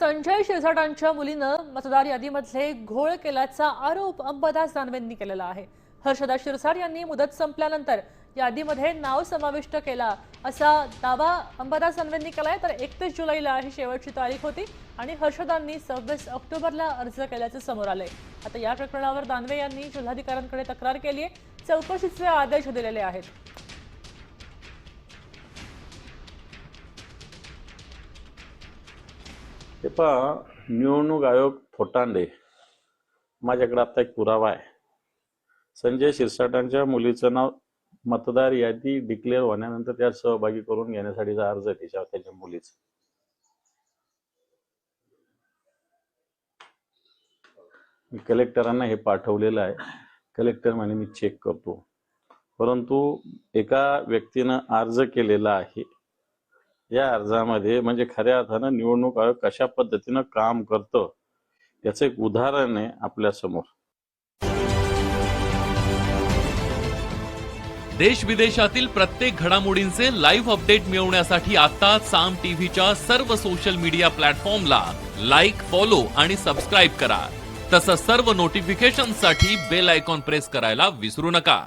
संजय शिरसाटांच्या मुलीनं मतदार यादीमधले घोळ केल्याचा आरोप अंबादास दानवेंनी केलेला आहे. हर्षदा शिरसाट यांनी मुदत संपल्यानंतर यादीमध्ये नाव समाविष्ट केला असा दावा अंबादास दानवेंनी केलाय. तर एकतीस जुलैला ही शेवटची तारीख होती आणि हर्षदांनी सव्वीस ऑक्टोबरला अर्ज केल्याचं समोर आलंय. आता या प्रकरणावर दानवे यांनी जिल्हाधिकाऱ्यांकडे तक्रार केली आहे चौकशीचे आदेश दिलेले आहेत. हे पहा निवडणूक आयोग फोटांडे. माझ्याकडे आता एक पुरावा आहे. संजय शिरसाटांच्या मुलीचं नाव मतदार यादी डिक्लेअर होण्यानंतर त्यात सहभागी करून घेण्यासाठीचा अर्ज आहे त्याच्या त्याच्या मुलीचा. मी कलेक्टरांना हे पाठवलेलं आहे. कलेक्टर म्हणे मी चेक करतो. परंतु एका व्यक्तीनं अर्ज केलेला आहे. या अर्जामध्ये म्हणजे खऱ्या अर्थानं निवडणूक आयोग कशा पद्धतीनं काम करतं याचं एक उदाहरण आहे आपल्यासमोर. देश विदेशातील प्रत्येक घडामोडींचे लाईव्ह अपडेट मिळवण्यासाठी आता साम टीव्हीच्या सर्व सोशल मीडिया प्लॅटफॉर्मला लाईक फॉलो आणि सबस्क्राईब करा. तसंच सर्व नोटिफिकेशनसाठी बेल आयकॉन प्रेस करायला विसरू नका.